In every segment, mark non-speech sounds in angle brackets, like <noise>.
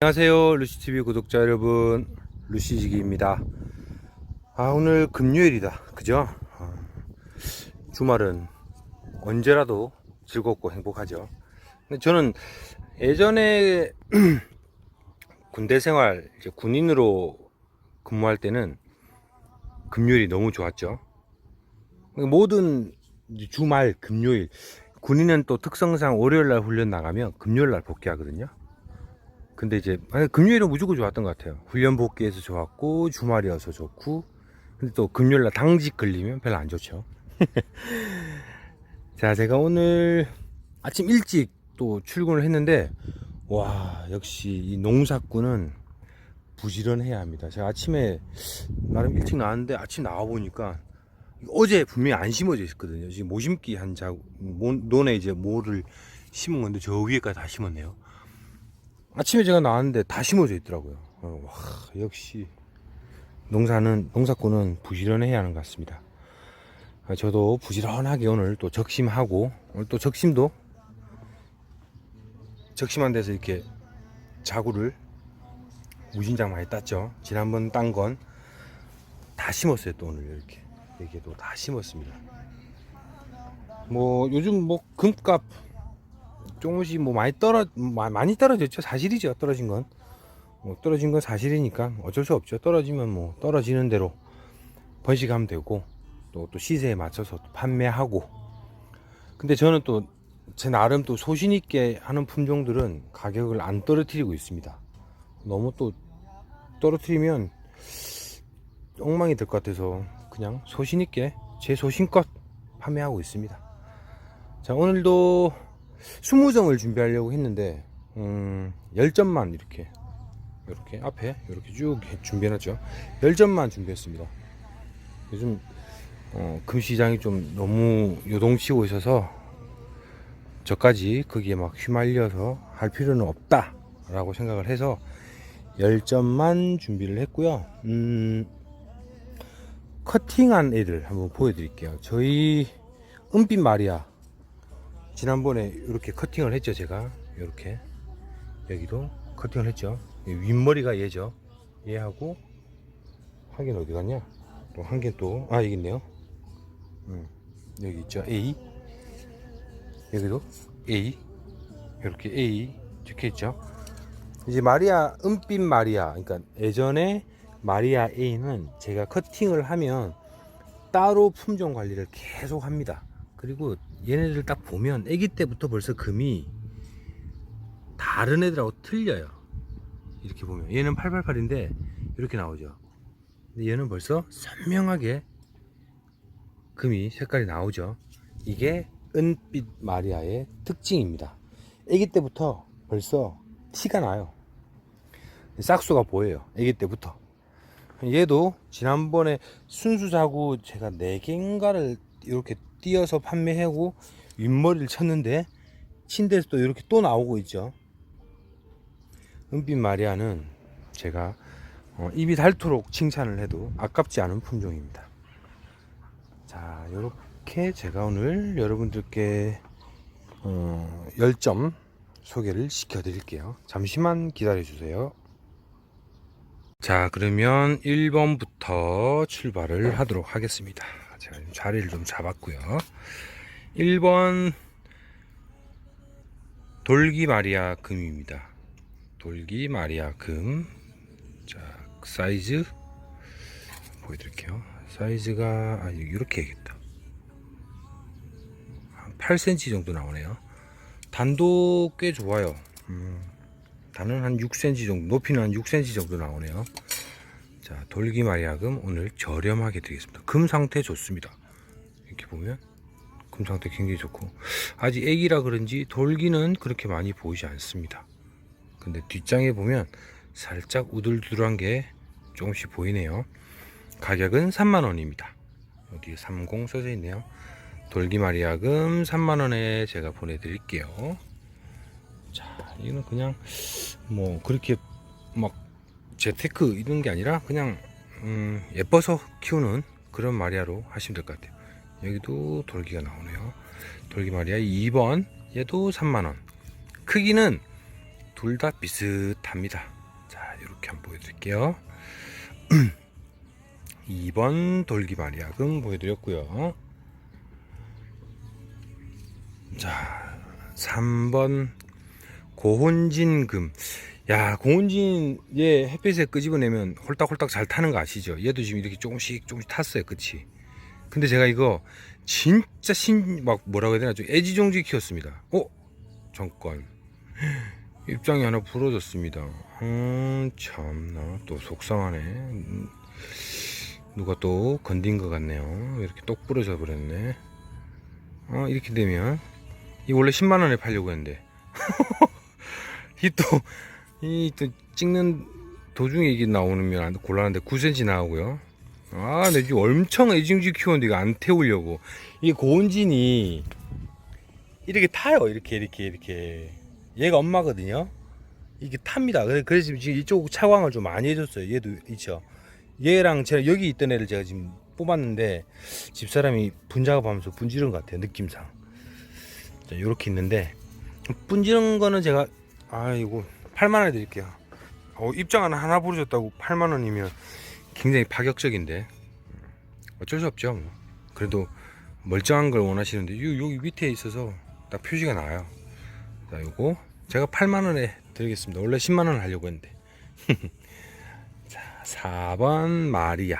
안녕하세요 루시TV 구독자 여러분. 루시지기입니다. 아 오늘 금요일이다. 그죠? 아, 주말은 언제라도 즐겁고 행복하죠. 근데 저는 예전에 <clears throat> 군대 생활 군인으로 근무할 때는 금요일이 너무 좋았죠. 모든 주말 금요일. 군인은 또 특성상 월요일 날 훈련 나가면 금요일 날 복귀하거든요 근데 이제 아니, 금요일은 무조건 좋았던 것 같아요. 훈련 복귀해서 좋았고 주말이어서 좋고 근데 또 금요일 날 당직 걸리면 별로 안 좋죠. <laughs> 자 제가 오늘 아침 일찍 또 출근을 했는데 와 역시 이 농사꾼은 부지런해야 합니다. 제가 아침에 나름 일찍 나왔는데 아침 나와 보니까 어제 분명히 안 심어져 있었거든요. 지금 모심기 한 자국 논에 이제 모를 심은 건데 저 위에까지 다 심었네요. 아침에 제가 나왔는데 다 심어져 있더라고요. 어, 와, 역시 농사는 농사꾼은 부지런해야 하는 것 같습니다. 아, 저도 부지런하게 오늘 또 적심하고 오늘 또 적심도 적심한 데서 이렇게 자구를 무진장 많이 땄죠. 지난번 딴 건 다 심었어요. 또 오늘 이렇게 여기에도 다 심었습니다. 뭐 요즘 뭐 금값 조금씩 뭐 많이 떨어 마- 많이 떨어졌죠. 사실이죠. 떨어진 건. 뭐 떨어진 건 사실이니까 어쩔 수 없죠. 떨어지면 뭐 떨어지는 대로 번식하면 되고 또 또 시세에 맞춰서 또 판매하고. 근데 저는 또 제 나름 또 소신 있게 하는 품종들은 가격을 안 떨어뜨리고 있습니다. 너무 또 떨어뜨리면 엉망이 될 것 같아서 그냥 소신 있게 제 소신껏 판매하고 있습니다. 자 오늘도 20점을 준비하려고 했는데 음, 10점만 이렇게 이렇게 앞에 이렇게 쭉 준비해놨죠. 10점만 준비했습니다. 요즘 어, 금시장이 좀 너무 요동치고 있어서 저까지 거기에 막 휘말려서 할 필요는 없다 라고 생각을 해서 10점만 준비를 했고요. 음, 커팅한 애들 한번 보여드릴게요. 저희 은빛 마리아 지난번에 이렇게 커팅을 했죠 제가? 이렇게. 여기도 커팅을 했죠. 이 윗머리가 얘죠. 얘하고 한 개는 어디 갔냐? 또 한개또아 여기 있네요. 음, 여기 있죠. A. 여기도 A. 이렇게 A 적혀 있죠. 이제 마리아 은빛 마리아. 그러니까 예전에 마리아 A는 제가 커팅을 하면 따로 품종 관리를 계속 합니다. 그리고 얘네들 딱 보면 아기 때부터 벌써 금이 다른 애들하고 틀려요. 이렇게 보면 얘는 888인데 이렇게 나오죠. 근데 얘는 벌써 선명하게 금이 색깔이 나오죠. 이게 은빛 마리아의 특징입니다. 아기 때부터 벌써 티가 나요. 싹수가 보여요. 아기 때부터. 얘도 지난번에 순수자구 제가 4개인가를 이렇게 띄어서 판매하고 윗머리를 쳤는데 침대에서 또 이렇게 또 나오고 있죠. 은빛 마리아는 제가 어, 입이 닳도록 칭찬을 해도 아깝지 않은 품종입니다. 자, 이렇게 제가 오늘 여러분들께 어, 10점 소개를 시켜드릴게요. 잠시만 기다려주세요. 자, 그러면 1번부터 출발을 하도록 하겠습니다. 제가 지금 자리를 좀 잡았고요. 1번 돌기 마리아 금입니다. 돌기 마리아 금. 자, 사이즈 보여드릴게요. 사이즈가 아 이렇게 해야겠다. 한 8cm 정도 나오네요. 단도 꽤 좋아요. 음, 단은 한 6cm 정도, 높이는 한 6cm 정도 나오네요. 자, 돌기 마리아금 오늘 저렴하게 드리겠습니다. 금 상태 좋습니다. 이렇게 보면 금 상태 굉장히 좋고 아직 애기라 그런지 돌기는 그렇게 많이 보이지 않습니다. 근데 뒷장에 보면 살짝 우들두들한 게 조금씩 보이네요. 가격은 3만원입니다. 어디에 30 써져 있네요. 돌기 마리아금 3만원에 제가 보내드릴게요. 자, 이거는 그냥 뭐 그렇게 막 재테크 이런 게 아니라 그냥 음, 예뻐서 키우는 그런 마리아로 하시면 될 것 같아요. 여기도 돌기가 나오네요. 돌기 마리아 2번 얘도 3만원. 크기는 둘 다 비슷합니다. 자, 이렇게 한번 보여드릴게요. <clears throat> 2번 돌기 마리약은 보여드렸고요. 자, 3번 고혼진금. 야, 고혼진 얘 햇빛에 끄집어내면 홀딱홀딱 잘 타는 거 아시죠? 얘도 지금 이렇게 조금씩 조금씩 탔어요, 그치? 근데 제가 이거 진짜 신 막 뭐라고 해야 되나 좀 애지중지 키웠습니다. 어? 잠깐 <laughs> 입장이 하나 부러졌습니다. 음 참나 또 속상하네. 음, 누가 또 건든 것 같네요. 이렇게 똑 부러져 버렸네. 어 이렇게 되면 이 원래 10만 원에 팔려고 했는데 <laughs> 이또 이 또 찍는 도중에 이게 나오면 안- 곤란한데 9cm 나오고요. 아, 내 지금 엄청 애징지 키웠는데 이거 안 태우려고. 이게 고온진이 이렇게 타요. 이렇게, 이렇게, 이렇게. 얘가 엄마거든요. 이게 탑니다. 그래- 그래서 지금 이쪽 차광을 좀 많이 해줬어요. 얘도 있죠. 얘랑 제가 여기 있던 애를 제가 지금 뽑았는데 집사람이 분작업하면서 분지른 것 같아요. 느낌상. 자, 이렇게 있는데 분지른 거는 제가 아이고 8만 원 드릴게요. 어, 입장 하나 하나 부러졌다고 8만 원이면 굉장히 파격적인데 어쩔 수 없죠. 뭐. 그래도 멀쩡한 걸 원하시는데 요 여기 밑에 있어서 딱 표시가 나요. 자, 요거 제가 8만 원에 드리겠습니다. 원래 10만 원 하려고 했는데. <laughs> 자, 4번 마리아.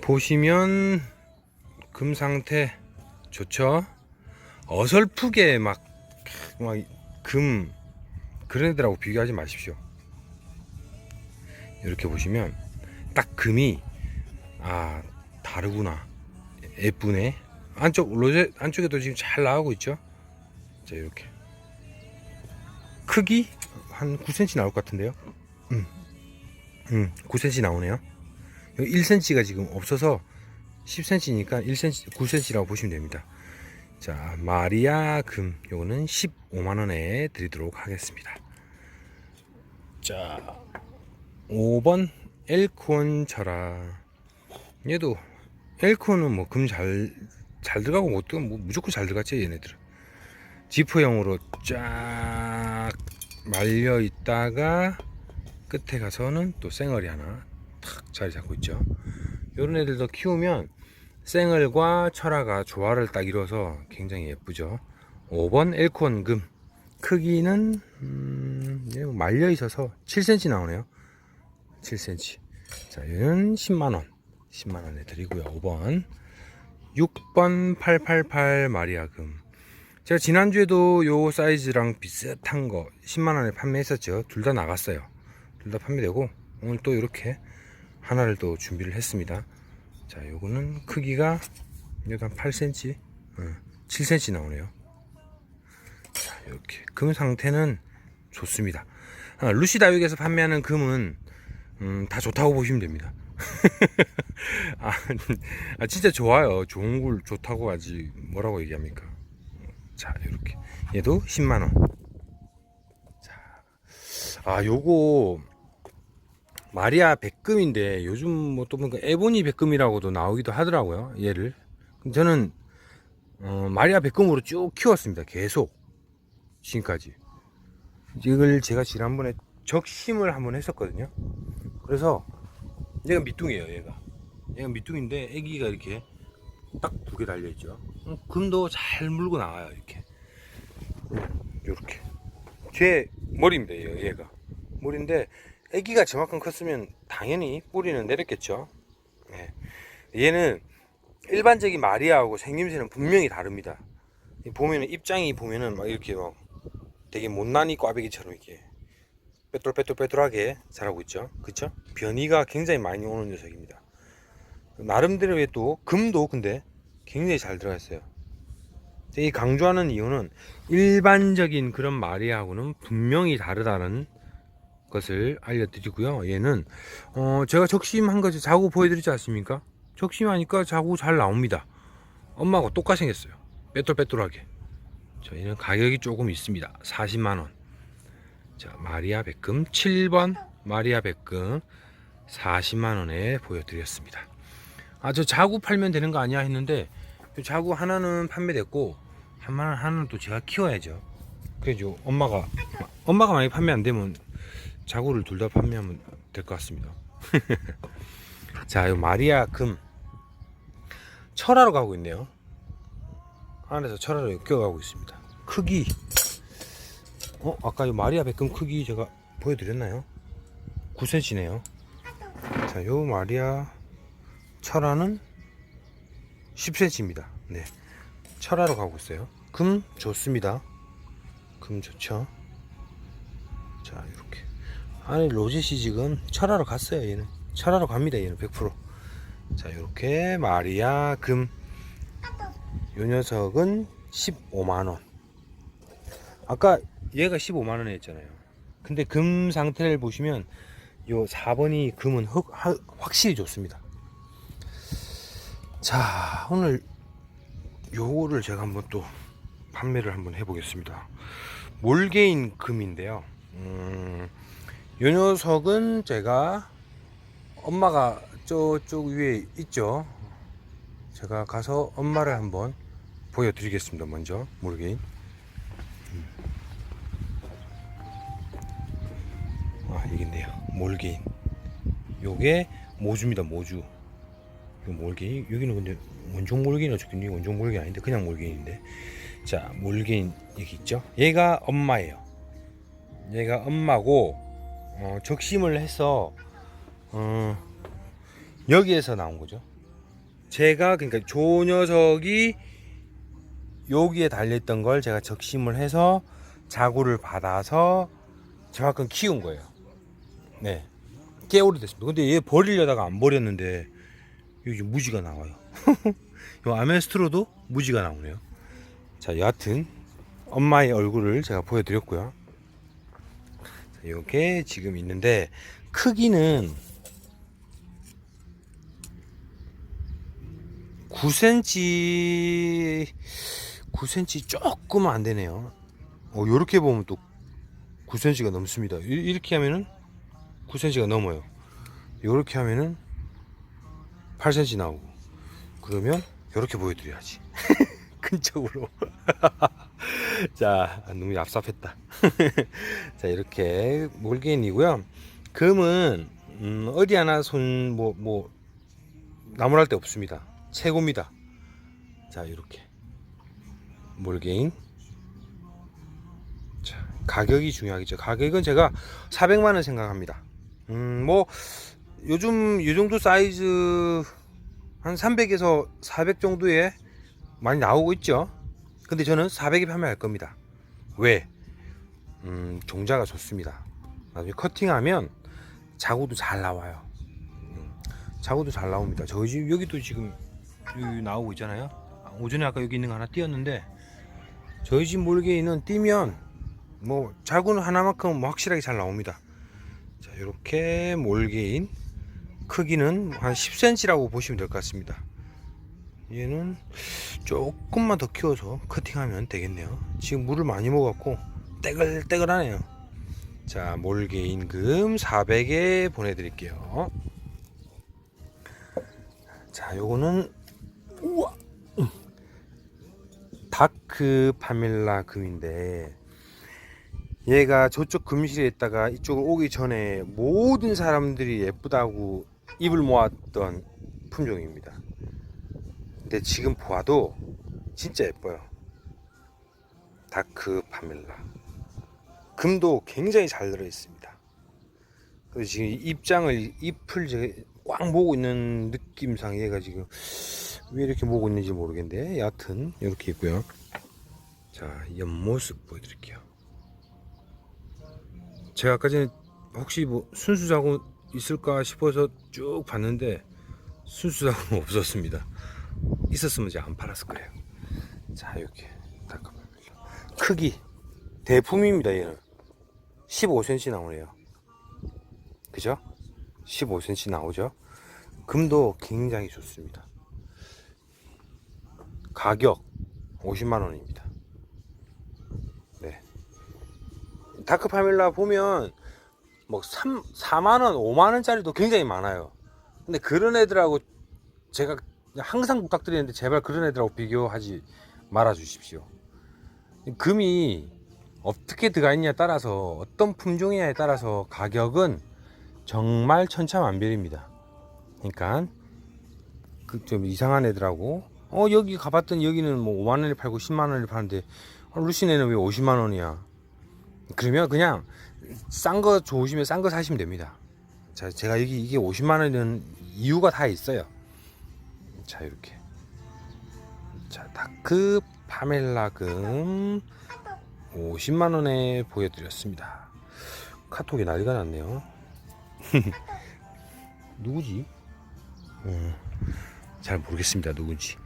보시면 금 상태 좋죠? 어설프게 막 막 금 그런 애들하고 비교하지 마십시오. 이렇게 보시면 딱 금이 아 다르구나. 예쁘네. 안쪽 로제 안쪽에도 지금 잘 나오고 있죠? 자 이렇게. 크기? 한 9cm 나올 것 같은데요? 음, 음 9cm 나오네요. 여기 1cm가 지금 없어서 10cm니까 1cm 9cm라고 보시면 됩니다 자 마리아 금 요거는 15만 원에 드리도록 하겠습니다. 자 5번 엘콘 철아 얘도 엘콘은 뭐 금 잘 잘 들어가고 못 들어가고 뭐 무조건 잘 들어갔지 얘네들은 지프형으로 쫙 말려 있다가 끝에 가서는 또 쌩얼이 하나 탁 자리 잡고 있죠. 요런 애들도 키우면 쌩얼과 철화가 조화를 딱 이뤄서 굉장히 예쁘죠 5번 엘콘 금 크기는 음, 얘뭐 말려 있어서 7cm 나오네요 7cm. 자, 얘는 10만 원. 10만 원에 드리고요. 5번. 6번 888 마리아 금. 제가 지난주에도 요 사이즈랑 비슷한 거 10만 원에 판매했었죠. 둘 다 나갔어요. 둘 다 판매되고, 오늘 또 이렇게 하나를 또 준비를 했습니다. 자, 요거는 크기가 여기 한 8cm, 어, 7cm 나오네요. 자, 이렇게. 금 상태는 좋습니다. 아, 루시 다육에서 판매하는 금은 음, 다 좋다고 보시면 됩니다. <laughs> 아, 아, 진짜 좋아요. 좋은 걸 좋다고 하지 뭐라고 얘기합니까? 자, 이렇게 얘도 10만 원. 자, 아, 요거 마리아 백금인데 요즘 뭐또 보니까 에보니 백금이라고도 나오기도 하더라고요. 얘를 저는 어, 마리아 백금으로 쭉 키웠습니다. 계속 지금까지. 이걸 제가 지난번에 적심을 한번 했었거든요. 그래서 얘가 밑둥이에요 얘가 얘가 밑둥인데 애기가 이렇게 딱 두 개 달려있죠 어, 금도 잘 물고 나와요 이렇게 요렇게 제 머리입니다 얘- 얘가 머리인데 애기가 저만큼 컸으면 당연히 뿌리는 내렸겠죠 예. 얘는 일반적인 마리아하고 생김새는 분명히 다릅니다 이 보면은 입장이 보면은 막 이렇게 막 되게 못난이 꽈배기처럼 이렇게 빼뚤빼뚤빼뚤하게 자라고 있죠. 그쵸? 변이가 굉장히 많이 오는 녀석입니다. 나름대로의 또 금도 근데 굉장히 잘 들어가 있어요. 이 강조하는 이유는 일반적인 그런 마리아하고는 분명히 다르다는 것을 알려드리고요. 얘는 어 제가 적심한 거 자고 보여드리지 않습니까? 적심하니까 자고 잘 나옵니다. 엄마하고 똑같이 생겼어요. 빼뚤빼뚤하게. 저희는 가격이 조금 있습니다. 40만 원. 자, 마리아 백금 7번 마리아 백금 40만 원에 보여드렸습니다. 아, 저 자구 팔면 되는 거 아니야 했는데 저 자구 하나는 판매됐고 한 하나는 또 제가 키워야죠. 그래죠. 엄마가 엄마가 많이 판매 안 되면 자구를 둘 다 판매하면 될 것 같습니다. <laughs> 자, 이 마리아 금 철화로 가고 있네요. 안에서 철화로 껴가고 있습니다. 크기 어 아까 이 마리아 백금 크기 제가 보여드렸나요? 9cm네요. 자, 요 마리아 철화는 10cm입니다. 네, 철화로 가고 있어요. 금 좋습니다. 금 좋죠. 자, 안에 로제시 지금 철화로 갔어요. 얘는 철화로 갑니다. 얘는 100%. 자, 이렇게 마리아 금. 요 녀석은 15만 원. 아까 얘가 15만 원에 했잖아요. 근데 금 상태를 보시면 요 4번이 금은 흑, 하- 확실히 좋습니다. 자, 오늘 요거를 제가 한번 또 판매를 한번 해보겠습니다. 몰개인 금인데요. 음, 요 녀석은 제가 엄마가 저쪽 위에 있죠. 제가 가서 엄마를 한번 보여드리겠습니다. 먼저 몰개인. 음. 아, 이겠네요. 몰개인. 요게 모주입니다. 모주. 요 몰개인. 여기는 근데 원종 몰개인이 적혀있니? 원종 몰개인 아닌데 그냥 몰개인인데. 자, 몰개인 여기 있죠. 얘가 엄마예요. 얘가 엄마고 어, 적심을 해서 어, 여기에서 나온 거죠. 제가 그러니까 조 녀석이 여기에 달렸던 걸 제가 적심을 해서 자구를 받아서 저만큼 키운 거예요. 네. 꽤 오래됐습니다. 근데 얘 버리려다가 안 버렸는데 여기 무지가 나와요. <laughs> 요 아메스트로도 무지가 나오네요. 자, 여하튼 엄마의 얼굴을 제가 보여드렸고요. 자, 요게 지금 있는데 크기는 9cm 9cm 조금 안 되네요. 어, 요렇게 보면 또 9cm가 넘습니다. 이- 이렇게 하면은 9cm가 넘어요. 요렇게 하면은 8cm 나오고 그러면 요렇게 보여드려야지. <laughs> 큰 쪽으로. <laughs> 자, 너무 얍삽했다. <laughs> 자, 이렇게 몰개인이고요. 금은 음, 어디 하나 손뭐뭐 나무랄 데 없습니다. 최고입니다. 자, 이렇게 몰개인. 자, 가격이 중요하겠죠. 가격은 제가 400만 원 생각합니다. 음, 뭐 요즘 이 정도 사이즈 한 300에서 400 정도에 많이 나오고 있죠. 근데 저는 400에 판매할 겁니다. 왜? 음, 종자가 좋습니다. 나중에 커팅하면 자구도 잘 나와요. 음, 자구도 잘 나옵니다. 저희 집 여기도 지금 나오고 있잖아요. 아, 오전에 아까 여기 있는 거 하나 띄었는데 저희 집 몰개이는 띄면 뭐 자구는 하나만큼 뭐 확실하게 잘 나옵니다. 자, 이렇게 몰개인 크기는 한 10cm라고 보시면 될 것 같습니다. 얘는 조금만 더 키워서 커팅하면 되겠네요. 지금 물을 많이 먹었고 떼글떼글하네요. 자, 몰개인 금 400에 보내드릴게요. 자, 요거는 우와, 음. 다크 파밀라 금인데 얘가 저쪽 금실에 있다가 이쪽으로 오기 전에 모든 사람들이 예쁘다고 입을 모았던 품종입니다. 근데 지금 보아도 진짜 예뻐요. 다크 파밀라. 금도 굉장히 잘 들어 있습니다. 그래서 지금 입장을 잎을 꽉 모으고 있는 느낌상 얘가 지금 왜 이렇게 모으고 있는지 모르겠는데 여하튼 이렇게 있고요. 자 옆모습 보여드릴게요. 제가 아까 전에 혹시 뭐 순수자고 있을까 싶어서 쭉 봤는데 순수자고는 <laughs> 없었습니다. 있었으면 제가 안 팔았을 거예요. 자 이렇게 잠깐만요. 크기 대품입니다 얘는 15cm 나오네요. 그죠? 15cm 나오죠? 금도 굉장히 좋습니다. 가격 50만 원입니다. 네. 다크 파밀라 보면 뭐 3, 4만 원, 5만 원짜리도 굉장히 많아요. 근데 그런 애들하고 제가 항상 부탁드리는데 제발 그런 애들하고 비교하지 말아 주십시오. 금이 어떻게 들어가 있냐에 따라서 어떤 품종이냐에 따라서 가격은 정말 천차만별입니다. 그러니까 그 좀 이상한 애들하고 어 여기 가봤더니 여기는 뭐 5만 원에 팔고 10만 원에 파는데 어, 루시네는 왜 50만 원이야? 그러면 그냥 싼 거 좋으시면 싼 거 사시면 됩니다. 자, 제가 여기 이게 50만 원은 이유가 다 있어요. 자, 이렇게. 자, 다크 파멜라금 50만 원에 보여드렸습니다. 카톡에 난리가 났네요. <laughs> 누구지? 음, 잘 모르겠습니다. 누군지.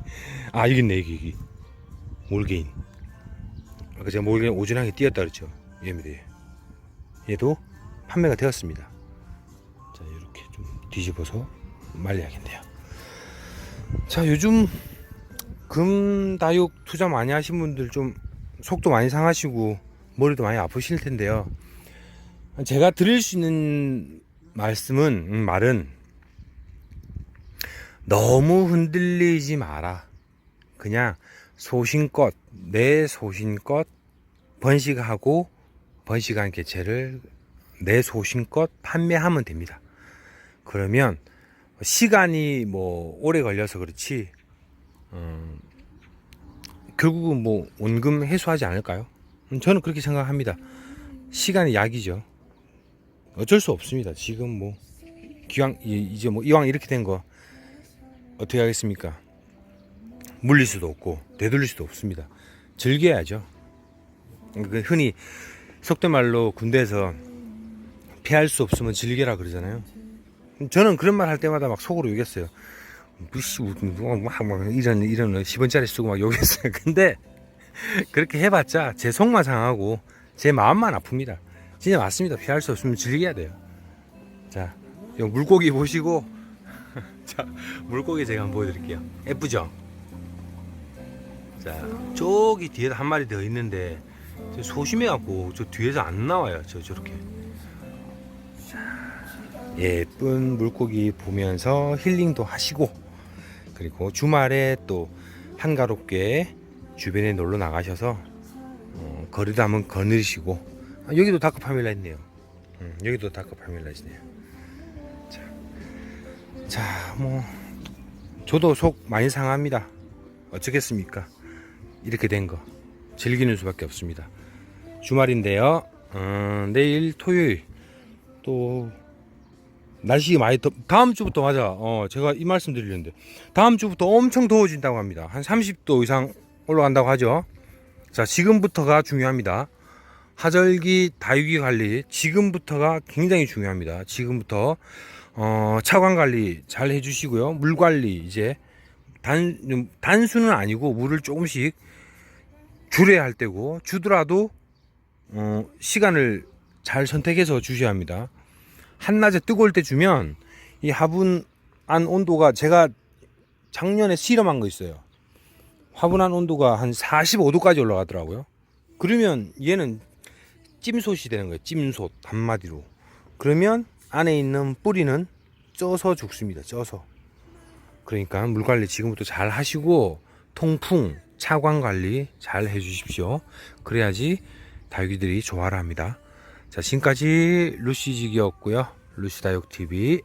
<laughs> 아, 여기 있네, 여기, 여기. 몰게인. 아까 제가 몰게인 오전하게 띄었다 그랬죠. 얘입니다. 얘. 얘도 판매가 되었습니다. 자, 이렇게 좀 뒤집어서 말려야겠네요. 자, 요즘 금다육 투자 많이 하신 분들 좀 속도 많이 상하시고 머리도 많이 아프실 텐데요. 제가 드릴 수 있는 말씀은 음, 말은 너무 흔들리지 마라. 그냥 소신껏 내 소신껏 번식하고 번식한 개체를 내 소신껏 판매하면 됩니다. 그러면 시간이 뭐 오래 걸려서 그렇지 음, 결국은 뭐 원금 해소하지 않을까요? 음, 저는 그렇게 생각합니다. 시간이 약이죠. 어쩔 수 없습니다. 지금 뭐 기왕 이- 이제 뭐 이왕 이렇게 된 거 어떻게 하겠습니까? 물릴 수도 없고 되돌릴 수도 없습니다. 즐겨야죠. 그 흔히 속된 말로 군대에서 피할 수 없으면 즐겨라 그러잖아요. 저는 그런 말 할 때마다 막 속으로 욕했어요. 무시 막, 막 이런 이런 10원짜리 쓰고 막 욕했어요. <laughs> 근데 그렇게 해봤자 제 속만 상하고 제 마음만 아픕니다. 진짜 맞습니다. 피할 수 없으면 즐겨야 돼요. 자, 요 물고기 보시고 <laughs> 자 물고기 제가 한번 보여드릴게요. 예쁘죠? 자 저기 뒤에도 한 마리 더 있는데 저 소심해갖고 저 뒤에서 안 나와요. 저 저렇게. 예쁜 물고기 보면서 힐링도 하시고 그리고 주말에 또 한가롭게 주변에 놀러 나가셔서 어, 거리도 한번 거느리시고 아, 여기도 다크 파밀라 있네요. 음, 여기도 다크 파밀라 있네요. 자, 자, 뭐 저도 속 많이 상합니다. 어쩌겠습니까? 이렇게 된 거 즐기는 수밖에 없습니다. 주말인데요. 어, 내일 토요일 또 날씨 많이 더 다음 주부터 맞아. 어, 제가 이 말씀 드리는데 다음 주부터 엄청 더워진다고 합니다. 한 30도 이상 올라간다고 하죠. 자, 지금부터가 중요합니다. 하절기 다육이 관리 지금부터가 굉장히 중요합니다. 지금부터 어, 차관 관리 잘 해주시고요. 물 관리 이제 단 단수는 아니고 물을 조금씩 줄여야 할 때고 주더라도 어, 시간을 잘 선택해서 주셔야 합니다. 한낮에 뜨거울 때 주면 이 화분 안 온도가 제가 작년에 실험한 거 있어요. 화분 안 온도가 한 45도까지 올라가더라고요. 그러면 얘는 찜솥이 되는 거예요. 찜솥 한마디로. 그러면 안에 있는 뿌리는 쪄서 죽습니다. 쪄서. 그러니까 물 관리 지금부터 잘 하시고 통풍, 차광 관리 잘 해주십시오. 그래야지 다육이들이 좋아라 합니다. 자, 지금까지 루시직이었고요. 루시다육TV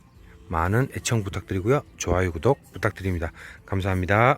많은 애청 부탁드리고요. 좋아요, 구독 부탁드립니다. 감사합니다.